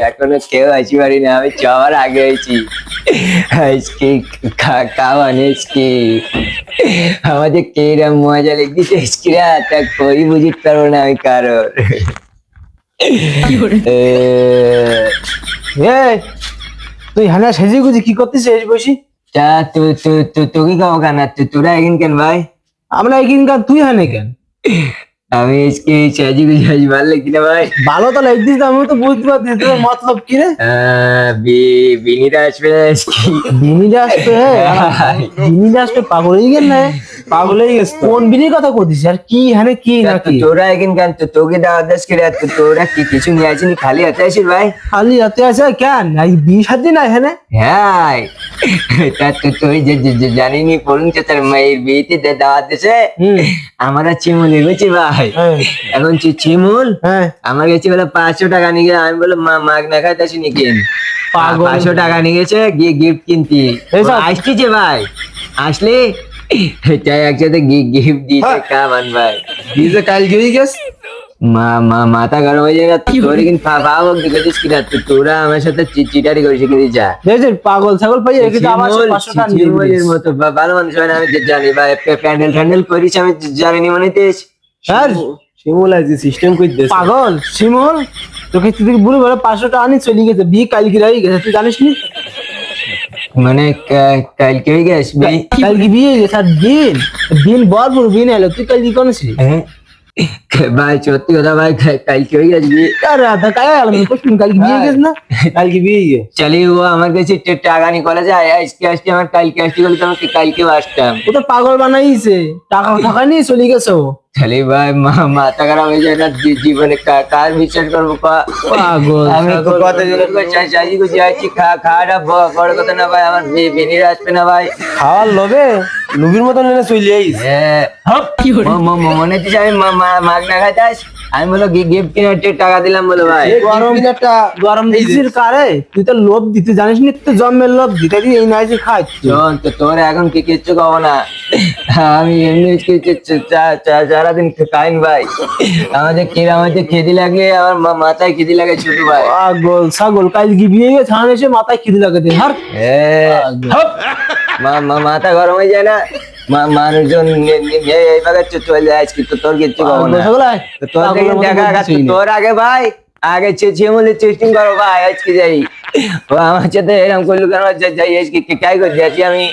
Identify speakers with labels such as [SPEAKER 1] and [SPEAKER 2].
[SPEAKER 1] এখনও কেউ আসি পারি না আমি যাওয়ার আগে হয়েছি আজকে খাওয়ান আজকে। আমাদের কিরম মজা লেগেছে আজকে তা কই বুঝিতে পারব না আমি কারোর। এ,
[SPEAKER 2] তুই হানা সেজে গুজি কি করতেছিস বসি?
[SPEAKER 1] তা তো তো তো তোকে খাব কেন? তোরা এগিন কেন ভাই?
[SPEAKER 2] আমরা এখানকার তুই হানে কেন?
[SPEAKER 1] আমি আজকে চাজি গুজি আজ ভালো লাগছি না ভাই।
[SPEAKER 2] ভালো তো লাগছিস আমি তো বুঝতে পারছি তোর মতলব কি রে?
[SPEAKER 1] আহ, বি- আসবে
[SPEAKER 2] বিনিটা আসবে বিনিটা আসবে পাগল হয়ে গেল না। পাগল হয়ে গেছে। কোন বিনির কথা করছিস আর কি হানে কি
[SPEAKER 1] তা
[SPEAKER 2] না
[SPEAKER 1] তো
[SPEAKER 2] কি?
[SPEAKER 1] তোরা এখন কেন তো তোকে দাওয়াত দাস করে তো তোরা কি কিছু নিয়ে আসিনি? খালি হাতে আসিস ভাই।
[SPEAKER 2] খালি হাতে আছে কেন? এই বিশ হাতে না হ্যাঁ
[SPEAKER 1] হ্যাঁ। তা তো তুই যে যে- যে জানিনি পড়ুন চাচার মায়ের বিয়েতে দে- দাওয়াত দিছে?
[SPEAKER 2] হুম।
[SPEAKER 1] আমরা চিমুল এগোছি ভাই।
[SPEAKER 2] হ্যাঁ,
[SPEAKER 1] এখন চিমুল
[SPEAKER 2] হ্যাঁ।
[SPEAKER 1] আমার কাছে বলে পাঁচশো টাকা নিয়ে গেছে আমি বলে মা মাগ না খাইতে আসিনি কেন
[SPEAKER 2] পাগল।
[SPEAKER 1] পাঁচশো টাকা নিয়ে গেছে গিয়ে গিফট কিনতি।
[SPEAKER 2] এইসব-
[SPEAKER 1] আসছিছে ভাই। আসলে? তাই একসাথে গিফট দিয়েছে কামান ভাই।
[SPEAKER 2] হয়ে গেছে
[SPEAKER 1] মা মা মাথা গরম হয়ে যায় না তোর কিন্তু দেখেছিস কিনা তো তোরা আমার সাথে চিটারি করিস কিন্তু যা।
[SPEAKER 2] দেখছিস পাগল ছাগল পাই রেখে তো আবার
[SPEAKER 1] চিমুল,
[SPEAKER 2] পাঁচশো টাকা
[SPEAKER 1] মতো ভালো মানুষ হয় না আমি জানি ভাই প্যান্ডেল ফ্যান্ডেল করিস আমি জানিনি মনে হইতেস
[SPEAKER 2] হ্যাঁ।
[SPEAKER 3] শিমুল। আজকে সিস্টেম করে দিয়েছে
[SPEAKER 2] পাগল। শিমুল তোকে তুই বলে পাঁচশো টাকা নিয়ে চলে গেছে বিয়ে কালকে গেছে তুই জানিস নি
[SPEAKER 1] মানে কালকে হয়ে গেছে
[SPEAKER 2] কালকে বিয়ে গেছে আর দিন দিন এলো। তুই কালকে কোন ছিলি
[SPEAKER 1] হ্যাঁ? ভাই সত্যি কথা ভাই কালকে হয়ে গেছে বিয়ে।
[SPEAKER 2] আরে আধা কায় আলাম কোশ্চিন কালকে বিয়ে গেছে না।
[SPEAKER 3] কালকে বিয়ে গিয়ে
[SPEAKER 1] চলে ও আমার কাছে টাকা নিয়ে কলেজে আয় আজকে আসছি আমার কালকে আসছি বলে তো আমাকে কালকেও আসতাম
[SPEAKER 2] ও তো পাগল বানাইছে। টাকা টাকা নিয়ে চলে গেছে ও।
[SPEAKER 1] তাহলে ভাই মাথা খারাপ হয়ে যায় না জীবনে কার করব
[SPEAKER 2] পাগল
[SPEAKER 1] আমি
[SPEAKER 2] ছাগল।
[SPEAKER 1] কত চাষি গুছি আছি খাওয়াটা বড় কথা না ভাই আমার বেনিরা আসবে না ভাই
[SPEAKER 3] খাওয়ার লোভে লুবির মতন চলে আইস
[SPEAKER 1] হ্যাঁ। মনে হচ্ছে আমি মাগ না খাইতে আস। আমি বলো গিফট কিনে একটা টাকা দিলাম বলো ভাই।
[SPEAKER 2] গরম
[SPEAKER 3] একটা
[SPEAKER 2] গরম দিছিস কারে তুই তো লোভ দিতে জানিস নি? তো জন্মের লোভ দিতে দিয়ে এই নাইছে খাচ্ছি
[SPEAKER 1] শোন তো তোর এখন কি কিচ্ছু খাব না। আমি এমনি কিছু চা- চা- চা- সারাদিন খাইন ভাই। আমাদের কিরাম হচ্ছে খেদি লাগে আমার মা- মাথায় খেদি লাগে ছোট ভাই।
[SPEAKER 2] পাগল ছাগল কালকে বিয়ে গেছে ছান এসে মাথায় খিদে লাগে দে হার
[SPEAKER 1] হ্যাঁ। মা- মা- মাথা গরম হয়ে যায় না। মানুষজন এইভাবে চলে আজকে তো তোর কিচ্ছু না। তোর দেখা তোর আগে ভাই আগে চেঁচিয়ে চেষ্টিং করো ভাই আজকে যাই। আমার সাথে এরকম করল কেন? যাই আজকে কে- কাই করে যাচ্ছি আমি?